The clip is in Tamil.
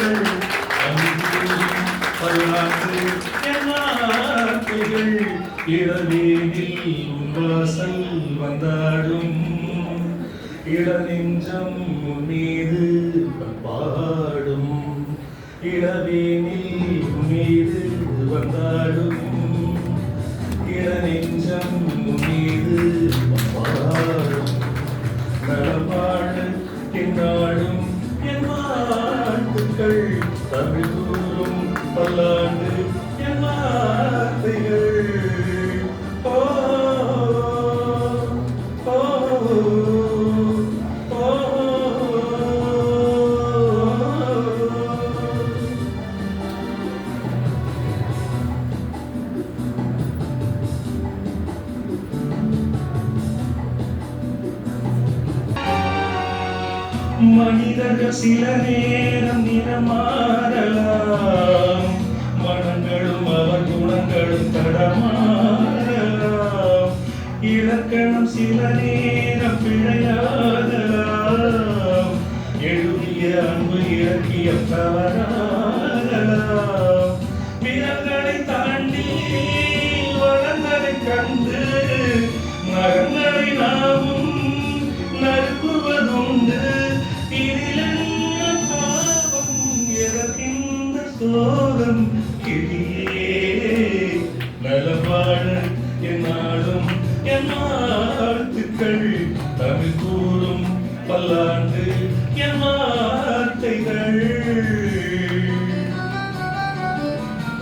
வாழ்த்துக்கள் அன்பும் பல்லாண்டு என் வார்த்தைகள் வந்தாடும் இளநெஞ்சம் மீது பாடும் இளவேனில் மீது வந்தாடும் இளநெஞ்சம் மீது பாடும் நலவாழ தமிழ் மனிதர்கள் சில நேரம் நிறமாறலாம். மனங்களும் அவர் குணங்களும் தடமாறலாம். இலக்கணம் சில நேரம் பிழையாகலாம். எழுதிய அன்பு இலக்கிய தவறாகலாம். தோறும் கிளியே நலவாழ என்னாலும் என் வாழ்த்துக்கள் தமிழ் கூறும் பல்லாண்டு என் வார்த்தைகள்